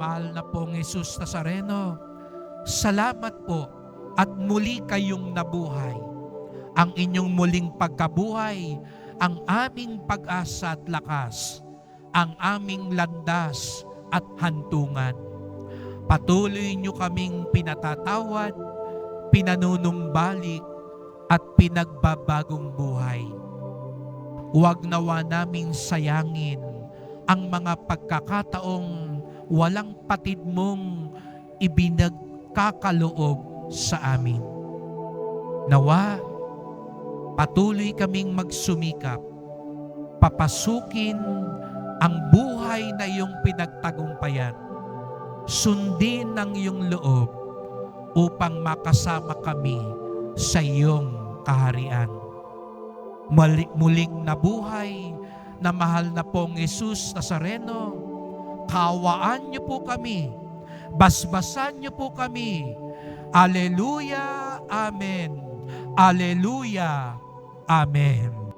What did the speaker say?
Mahal na pong Jesus Nazareno, salamat po at muli kayong nabuhay. Ang inyong muling pagkabuhay, ang aming pag-asa at lakas, ang aming landas at hantungan. Patuloy niyo kaming pinatatawad, pinanunumbalik at pinagbabagong buhay. Huwag nawa naming sayangin ang mga pagkakataong walang patid mong ibinagkakaloob sa amin. Nawa, patuloy kaming magsumikap, papasukin ang buhay na iyong pinagtagumpayan, sundin ang iyong loob upang makasama kami sa iyong kaharian. Muli- muling nabuhay na mahal na pong Jesus Nazareno, kawaan niyo po kami, basbasan niyo po kami. Aleluya, Amen. Aleluya, Amen.